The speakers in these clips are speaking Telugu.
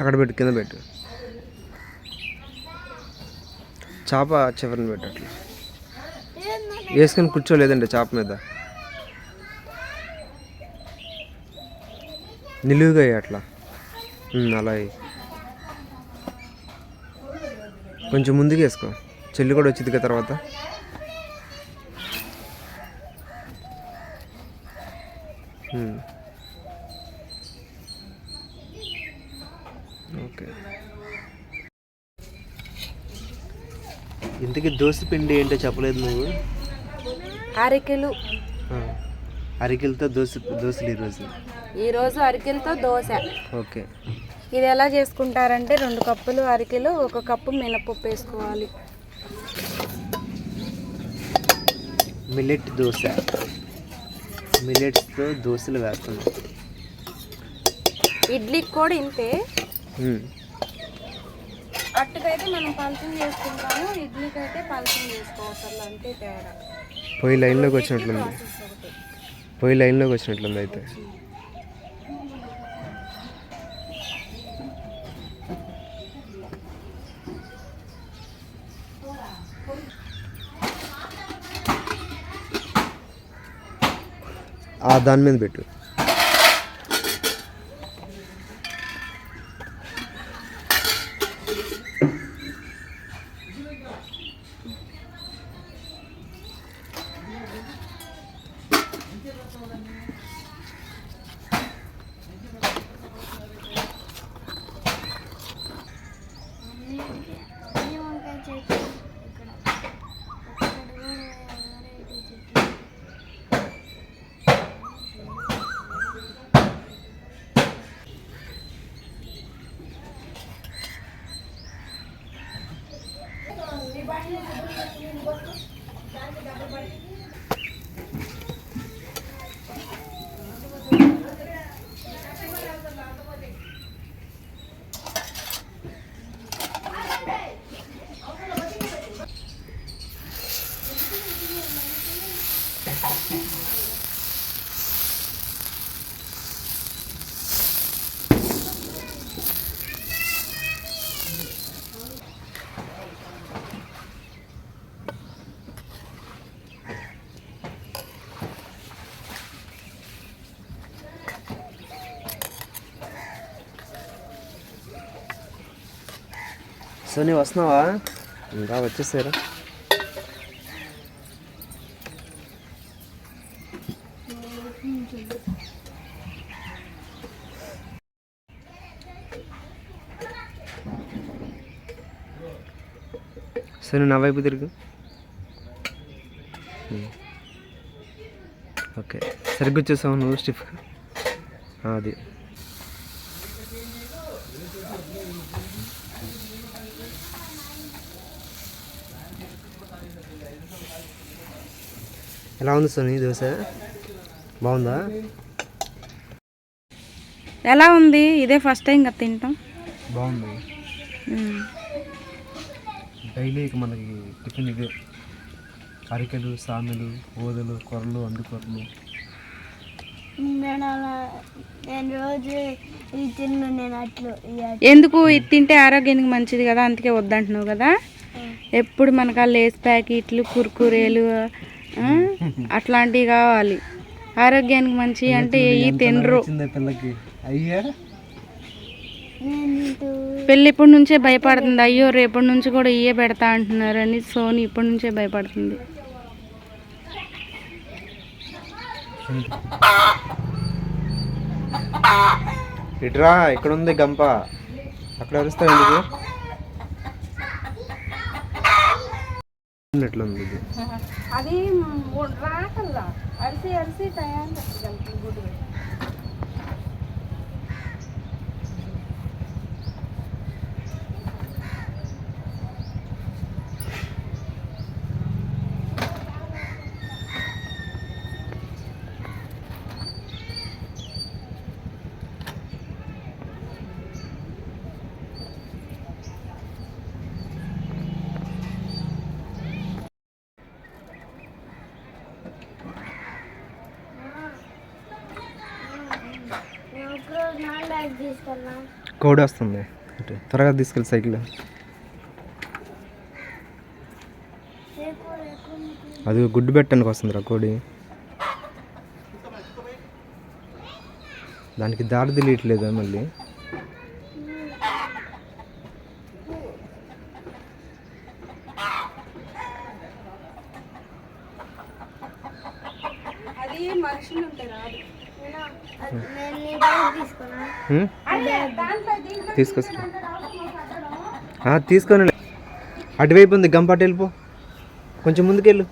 అక్కడ పెట్టు కింద పెట్టు. చేప చివరిని పెట్టు అట్లా. వేసుకొని కూర్చోలేదండి చేప మీద. నిలువుగా అట్లా. అలా కొంచెం ముందుకు వేసుకో. చెల్లి కూడా వచ్చింది కదా తర్వాత. Hmm. ఓకే. ఇంతకీ దోశ పిండి ఏంటో చెప్పలేదు నువ్వు? అరికెలు. అరికెలతో దోశ దోశలు ఈరోజు? ఈరోజు అరికెలతో దోశ. ఓకే. ఇది ఎలా చేసుకుంటారంటే రెండు కప్పులు అరికెలు ఒక కప్పు మినపప్పు వేసుకోవాలి. మిల్లెట్ దోశ. మిల్లెట్స్తో దోశలు వేస్తున్నాం ఇడ్లీకి కూడా ఇంతే. అట్టుకైతే మనం చేసుకుంటాము ఇడ్లీకి అయితే చేసుకోవచ్చు అంతే తేడా. పొయ్యి లైన్లోకి వచ్చినట్లుంది. పొయ్యి లైన్లోకి వచ్చినట్లుంది అయితే. ఆ దాని మీద పెట్టు. olabilir. సో నీవు వస్తున్నావా? ఇంకా వచ్చేసారా సో నువ్వు నా వైపు తిరుగు. ఓకే. సరిగ్గా వచ్చేసావు నువ్వు స్టిఫ్ అది. ఎలా ఉంది సోని దోశ? బాగుందా? ఎలా ఉంది? ఇదే ఫస్ట్ టైం కదా తింటాం. బాగుంది. డైలీ ఇక మనకి టిఫిన్ ఇవే అరికెలు సామెలు ఓదలు కొరలు అందుకొరలు నేను రోజు ఇది తిన్ను నేను అట్లు ఎందుకు? ఇది తింటే ఆరోగ్యానికి మంచిది కదా అందుకే వద్దంటున్నావు కదా. ఎప్పుడు మనకు ఆ లేస్ ప్యాకెట్లు కుర్కురేలు అట్లాంటివి కావాలి. ఆరోగ్యానికి మంచి అంటే ఇవి తినరు. పెళ్ళి ఇప్పటి నుంచే భయపడుతుంది. అయ్యో రేపటి నుంచి కూడా ఇయే పెడతా అంటున్నారని సోని ఇప్పటి నుంచే భయపడుతుంది. ఇట్రా ఇక్కడ ఉంది గంప. అక్కడ అరుస్తావు ఎందుకు? ఉన్నట్లుంది అది రాకల్లా. అరిసి అరిసి టయానికి గుడి నేను ఒకరోజు నాన్ బ్యాగ్ తీసుకున్నా కోడి వస్తుంది. త్వరగా తీసుకెళ్ళి సైకిల్. అది గుడ్డు పెట్టడానికి వస్తుందిరా కోడి. దానికి దారి తెలియట్లేదా మళ్ళీ? అది మనుషులు ఉంటాయి Hmm? తీసుకొస్తా. తీసుకొని అటువైపు ఉంది గంప అటు వెళ్ళిపో. కొంచెం ముందుకెళ్ళు.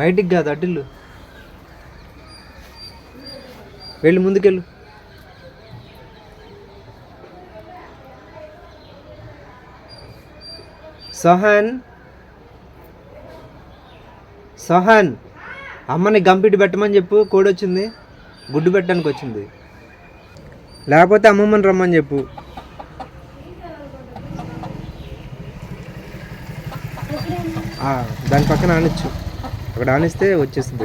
బయటికి కాదు అడ్డిల్లు వెళ్ళి ముందుకెళ్ళు. సహన్. సహన్. అమ్మని గంపిటి పెట్టమని చెప్పు కోడి వచ్చింది గుడ్డు పెట్టడానికి వచ్చింది. లేకపోతే అమ్మమ్మని రమ్మని చెప్పు. దాని పక్కన ఆనిచ్చు. అక్కడ ఆనిస్తే వచ్చేస్తుంది.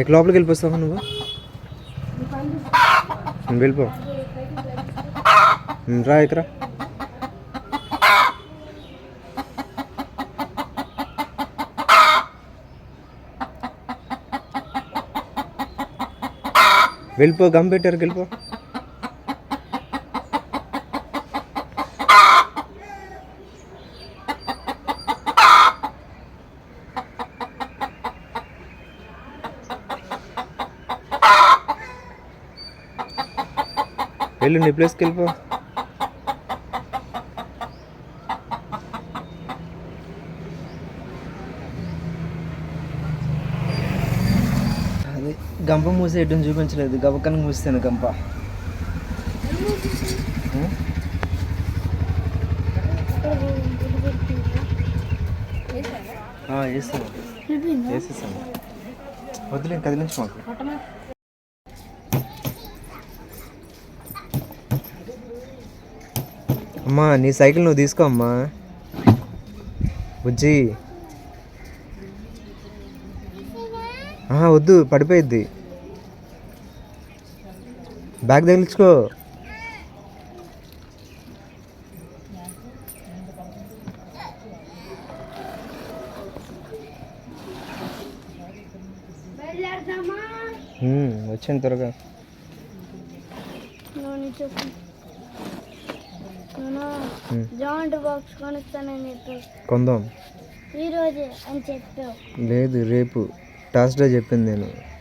ఇక లోపలికి వెళ్ళిపోస్తావా నువ్వు? నువ్వు వెళ్ళిపో. రా ఇక్కడ వెళ్ళిపో గమ్ పెట్టారు వెళ్ళిపో. వెళ్ళు నీ ప్లేస్కి వెళ్ళిపో. గంప మూసి మూసేయటం చూపించలేదు. గబక్కన మూస్తాను గంప. ఉం? వేస్తాను వేసేసాను. వద్దులే కదిలించి మాకు. అమ్మా నీ సైకిల్ నువ్వు తీసుకో అమ్మా. బుజ్జి. ఆహా, వద్దు పడిపోయిద్ది. బ్యాగ్ తగిలించుకో. వచ్చాను త్వరగా. జాయింట్ బాక్స్ కొందాం. ఈ రోజే అని చెప్పావు. లేదు రేపు. డే చెప్పింది నేను.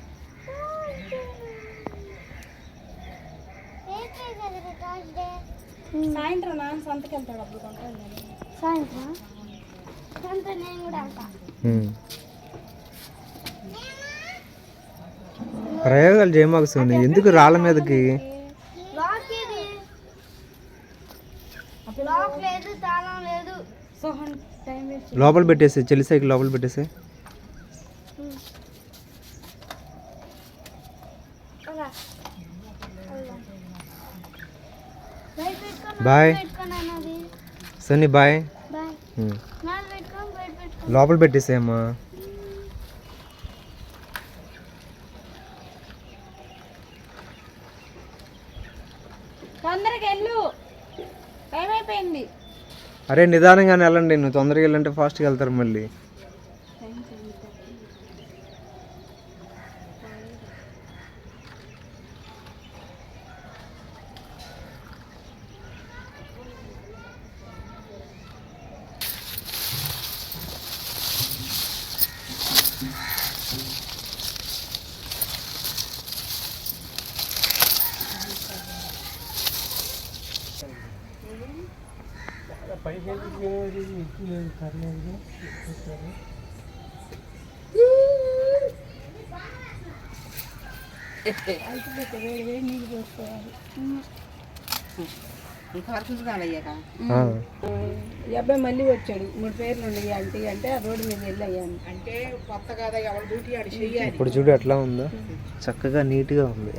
వెళ్తాడు అప్పుడు. సాయంత్రం? నేను కూడా వెళ్తా. ప్రయోగాలు చేయమాకు సోని ఎందుకు రాళ్ళ మీదకి? లాక్ ఇది లాక్ లేదు తాళం లేదు. సోహన్ టైం వేస్ట్ లోపల పెట్టేసి చెల్లి సైకిల్ లోపల పెట్టేసి అలా. అలా. బయట పెట్టుకో, బాయ్. పెట్టుకోను అన్నది సోని బాయ్. లోపల అయిపోయింది అరే నిదానంగానే వెళ్ళండి. నువ్వు తొందరగా వెళ్ళంటే ఫాస్ట్గా వెళ్తారు మళ్ళీ. అబ్బాయి మళ్ళీ వచ్చాడు. మూడు పేర్లు ఉన్నాయి అంటే అంటే ఆ రోడ్డు మీద వెళ్ళి అయ్యాను అంటే కొత్త కదా ఎవరి డ్యూటీ ఆడు చెయ్యాలి. ఇప్పుడు చూడు ఎట్లా ఉందో. చక్కగా నీట్గా ఉంది.